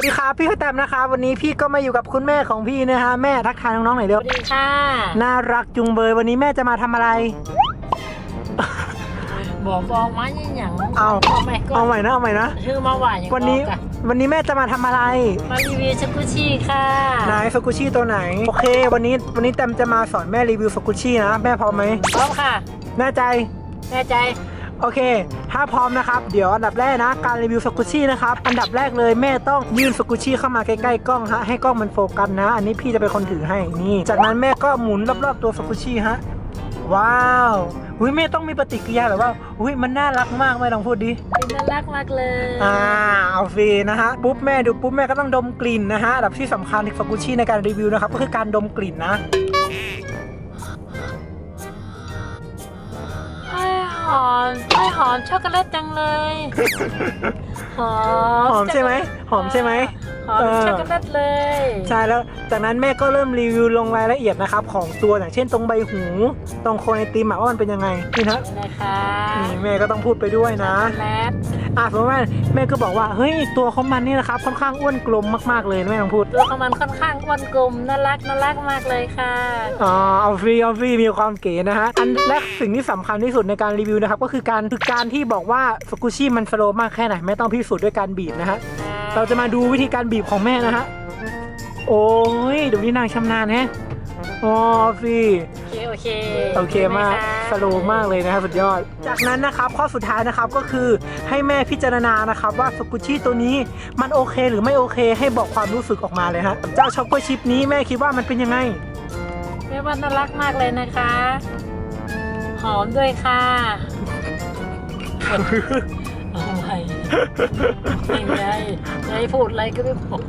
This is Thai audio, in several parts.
วัสดีครับพี่ข้าวแตมนะคะ วันนี้พี่ก็มาอยู่กับคุณแม่ของพี่นะฮะแม่ทักทายน้องๆหน่อยสเร็ววัสดีค่ะ น่ารักจุงเบยวันนี้แม่จะมาทำอะไร บอกบอกมาอย่างหยังเอาเอาใหม่ก็เอาใหม่นะเอาใหม่นะชื่อมาว่าอย่างวันนี้บอกอะวันนี้แม่จะมาทำอะไรมารีวิวสกุชี่ค่ะไหนสกุชี่ตัวไหนโอเค วันนี้วันนี้แตมจะมาสอนแม่รีวิวสกุชี่นะแม่พร้อมไหมพร้อมค่ะแน่ใจแน่ใจ โอเค ถ้าพร้อมนะครับ เดี๋ยวอันดับแรกนะ การรีวิวสกุชี่นะครับ อันดับแรกเลยแม่ต้องยื่นสกุชี่เข้ามาใกล้ๆกล้องฮะ ให้กล้องมันโฟกัสนะ อันนี้พี่จะเป็นคนถือให้ นี่ จากนั้นแม่ก็หมุนรอบๆตัวสกุชี่ฮะ ว้าวอุ้ยแม่ต้องมีปฏิกิริยาแบบว่าอุ้ยมันน่ารักมากแม่ลองพูดดิเป็นน่ารักมากเลยอ่าเอาฟรีนะฮะปุ๊บแม่ดูปุ๊บแม่ก็ต้องดมกลิ่นนะฮะอันดับที่สำคัญในสกุชี่ในการรีวิวนะครับก็คือการดมกลิ่นนะ หอมไอ้หอมช็อกโกแลตจังเลย หอมหอมใช่ไหมหอมใช่ไหมหอมเออช็อกโกแลตเลย ใช่แล้วจากนั้นแม่ก็เริ่มรีวิวลงรายละเอียดนะครับ ของตัวอย่างเช่นตรงใบหู ตรงโคนไอติมอะว่ามันเป็นยังไงนี่นะนี่นะคะนี่แม่ก็ต้องพูดไปด้วยนะช็อกโกแลต อะสมมติว่าแม่ก็บอกว่าเฮ้ยตัวของมันนี่นะครับค่อนข้างอ้วนกลมมากๆเลยนะแม่ต้องพูดตัวของมันค่อนข้างอ้วนกลมน่ารักน่ารักมากเลยค่ะอ๋อเอาฟรีเอาฟรีมีความเก๋นะฮะอันและสิ่งที่สำคัญที่สุดในการรีวิวนะครับก็คือการคือการที่บอกว่าสกุชี่มันสโลว์มากแค่ไหนแม่ต้องพิสูจน์ด้วยการบีบนะฮะเราจะมาดูวิธีการบีบของแม่นะฮะโอ้ยเดี๋ยวนี้นางชำนาญแฮะ อ๋อฟรีโอเคโอเคโอเคมากห็นไหคะสโลว์มากเลยนะครับสุดยอด จากนั้นนะครับข้อสุดท้ายนะครับก็คือให้แม่พิจารณานะครับว่าสกุชชี่ตัวนี้มันโอเคหรือไม่โอเค ให้บอกความรู้สึกออกมาเลยฮะเจ้าช็อกโกชิปนี้แม่คิดว่ามันเป็นยังไงแม่ว่าน่ารักมากเลยนะคะหอมด้วยค่ะเอาใหม่ ไม่ไงจะให้พูดอะไรก็ไม่บอก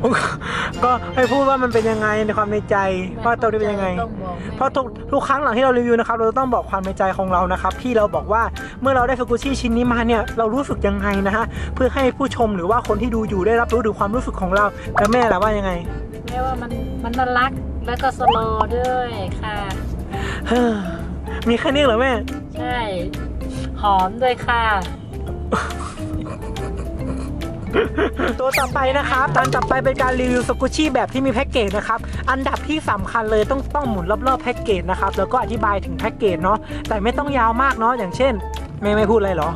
ก็ให้พูดว่ามันเป็นยังไงในความในใจว่าตัวนี้เป็นยังไง ต้องบอกเพราะทุกทุกครั้งหลังที่เรารีวิวนะครับ เราจะต้องบอกความในใจของเรานะครับ ที่เราบอกว่าเมื่อเราได้สกุชี่ชิ้นนี้มาเนี่ยเรารู้สึกยังไงนะฮะเพื่อให้ผู้ชมหรือว่าคนที่ดูอยู่ได้รับรู้ถึงความรู้สึกของเราแล้วแม่ล่ะว่ายังไง แม่ว่ามันมันน่ารักแล้วก็สโลว์ด้วยค่ะเฮ้อมีแค่นี้เหรอแม่ ใช่ หอมด้วยค่ะ ตัวต่อไปนะครับตอนต่อไปเป็นการรีวิวสกุชี่แบบที่มีแพ็กเกจนะครับ อันดับที่สำคัญเลยต้องต้องหมุนรอบๆแพ็กเกจนะครับ แล้วก็อธิบายถึงแพ็กเกจเนาะ แต่ไม่ต้องยาวมากเนาะ อย่างเช่นแม่ไม่พูดอะไรหรอ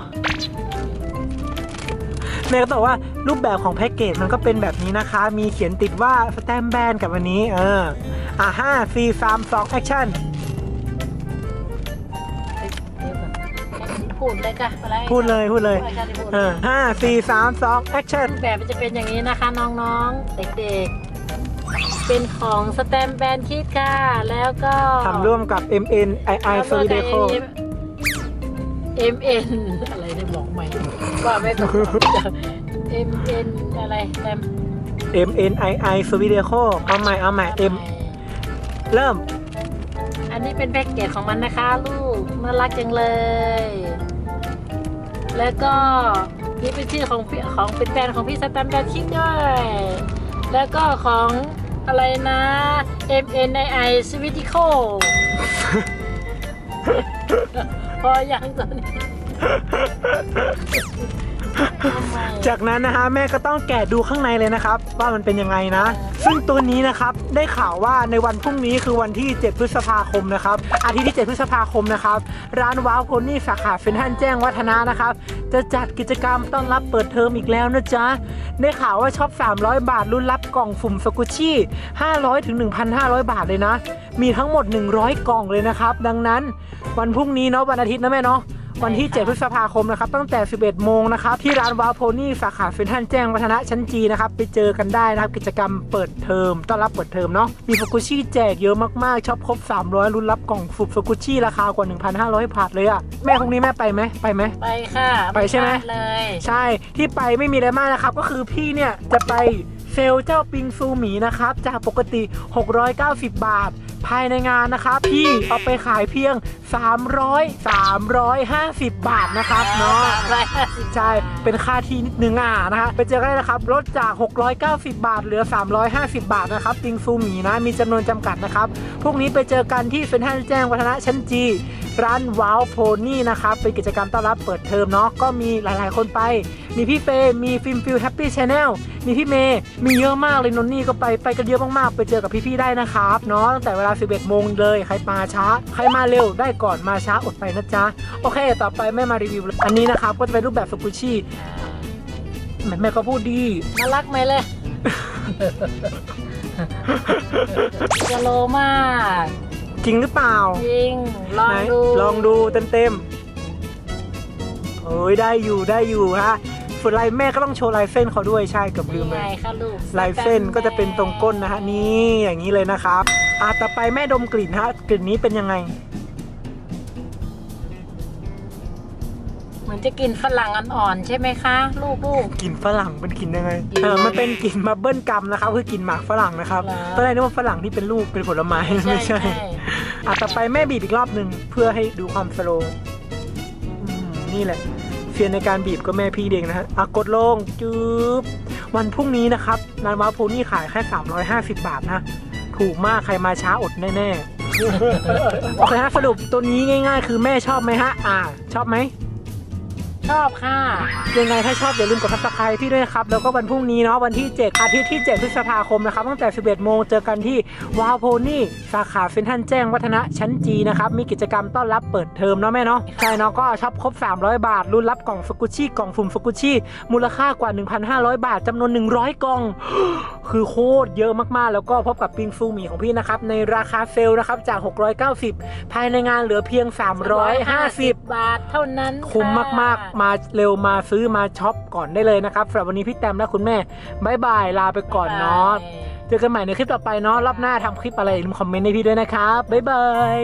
แม่ก็บอกว่ารูปแบบของแพ็กเกจมันก็เป็นแบบนี้นะคะ มีเขียนติดว่าสแตมแบนกับวันนี้ เออ อะห้าสี่สามสองแอคชั่น พูดเลยค่ะอะไรพูดเลยพูดเลยพูค่ะที่พูดเออห้าสี่สามสองแอคชั่นรูปแบบมันจะเป็นอย่างนี้นะคะน้องๆ เด็กๆ เป็นของสแตมแบนคิดค่ะ แล้วก็ทำร่วมกับ MN II s o l i d e c o MN อะไรได้บอกใหม่ว่าไม่ถูก MN อะไรแตม MNII s w e d e c o เอาใหม่เอาใหม่ M เริ่ม อันนี้เป็นแพ็กเกจของมันนะคะ ลูกน่ารักจังเลย แล้วก็นี่เป็นชื่อของพี่ของเป็นแบรนด์ของพี่สแตมแบนคิดด้วย แล้วก็ของอะไรนะ MNII s w e d i c o พอยังตอนนี้ทำไม จากนั้นนะฮะแม่ก็ต้องแกะดูข้างในเลยนะครับ ว่ามันเป็นยังไงนะ ซึ่งตัวนี้นะครับได้ข่าวว่าในวันพรุ่งนี้คือวันที่ 7 พฤษภาคมนะครับอาทิตย์ที่ 7 พฤษภาคมนะครับ ร้านว้าวโพนี่สาขาเฟนทันแจ้งวัฒนะนะครับ จะจัดกิจกรรมต้อนรับเปิดเทอมอีกแล้วนะจ๊ะได้ข่าวว่าช็อป 300 บาทรุ่นรับกล่องฝุ่มสกุชชี่ 500ถึง1,500 บาทเลยนะ มีทั้งหมด 100 กล่องเลยนะครับ ดังนั้นวันพรุ่งนี้เนาะวันอาทิตย์นะแม่เนาะ วันที่ 7 พฤษภาคมนะครับตั้งแต่ 11 โมงนะครับที่ร้านวาโพนี่สาขาเซ็นทรัลแจ้งวัฒนะชั้นจีนะครับไปเจอกันได้นะครับกิจกรรมเปิดเทอมต้อนรับเปิดเทอมเนาะมีฟกุชี่แจกเยอะมากๆช็อปครบ 300รุ่นรับกล่องฟุบฟกุชี่ราคากว่า 1,500บาทเลยอะแม่พรุ่งนี้แม่ไปไหมไปไหมไปค่ะไปใช่ไหมพลาดเลยใช่ที่ไปไม่มีอะไรมากนะครับก็คือพี่เนี่ยจะไปเซลล์เจ้าปิงซูหมีนะครับจากปกติ 690 บาท ภายในงานนะครับพี่เอาไปขายเพียง 300 350 บาทนะครับเนาะ ใช่ เป็นค่าที่นิดนึงอะนะฮะ ไปเจอกันได้นะครับ ลดจาก 690 บาท เหลือ 350 บาทนะครับ ติงซูหมีนะ มีจำนวนจำกัดนะครับ พวกนี้ไปเจอกันที่เซ็นทรัลแจ้งวัฒนะชั้นจีร้านว้าวโพนี่นะครับ เป็นกิจกรรมต้อนรับเปิดเทอมเนาะ ก็มีหลายๆ คนไป มีพี่เฟย์มีฟิล์มฟิลแฮปปี้ชาแนลมีพี่เมย์มีเยอะมากเลยนนนี่ก็ไป ไปกันเยอะมากๆ ไปเจอกับพี่ๆ ได้นะครับเนาะตั้งแต่เวลา 11 โมงเลย ใครมาช้า ใครมาเร็วได้ก่อน มาช้าอดไปนะจ๊ะ โอเค ต่อไปแม่มารีวิว อันนี้นะครับ ก็จะเป็นรูปแบบสกุชี่แม่แม่ก็พูดดี น่ารักไหมเลยจะโลมาก จริงหรือเปล่าจริง ลองไหนดูลองดูเต็มๆโอ้ยได้อยู่ได้อยู่ฮะส่วนลายแม่ก็ต้องโชว์ลายเส้นเขาด้วยใช่เกับลืนี่มไปไงคะลูกลายเส้นก็จะเป็นตรงก้นนะฮะนี่อย่างนี้เลยนะครับอะต่อไปแม่ดมกลิ่นฮะกลิ่นนี้เป็นยังไง เหมือนจะกินฝรั่งอ่อนๆใช่ไหมคะลูกลูก กลิ่นฝรั่งเป็นกลิ่นยังไงกลิ่นเออมันเป็นกลิ่นมาเบิ้ลกัมนะครับคือกลิ่นหมากฝรั่งนะครับเหรอ ตอนแรกนึกว่าฝรั่งที่เป็นลูกเป็นผลไม้ไม่ใช่อะต่อไปแม่บีบอีกรอบหนึ่งเพื่อให้ดูความสโลว์อืมนี่แหละเฟียนในการบีบก็แม่พี่เด็กนะฮะอะกดลงจืบวันพรุ่งนี้นะครับนานวาโพนี่ขายแค่ 350 บาทนะถูกมากใครมาช้าอดแน่ๆ โอเคฮะสรุปตัวนี้ง่าย ๆ คือแม่ชอบไหมฮะ อ่า ชอบไหม ชอบค่ะยังไงถ้าชอบอย่าลืมกด subscribe พี่ด้วยนะครับ แล้วก็วันพรุ่งนี้เนาะวันที่ 7 อาทิตย์ที่ 7 พฤษภาคมนะครับตั้งแต่ 11 โมงเจอกันที่วาวโพนี่สาขาเซ็นทรัลแจ้งวัฒนะชั้นจีนะครับ มีกิจกรรมต้อนรับเปิดเทอมเนาะแม่เนาะใช่เนาะก็ช็อปครบ 300 บาท รุ่นรับกล่องสกุชี่กล่องฝุ่มสกุชี่มูลค่ากว่า 1,500 บาทจำนวน 100 กล่อง คือโคตรเยอะมากๆ แล้วก็พบกับปิงซูหมีของพี่นะครับ ในราคาเซลล์นะครับจาก 690 ภายในงานเหลือเพียง 350 บาทเท่านั้นคุ้มมากๆ มาเร็วมาซื้อมาช็อปก่อนได้เลยนะครับสำหรับวันนี้พี่แตมและคุณแม่บายบายลาไปก่อนเนาะเจอกันใหม่ในคลิปต่อไปเนาะรอบหน้าทำคลิปอะไรอย่าลืมคอมเมนต์ให้พี่ด้วยนะครับบ๊ายบาย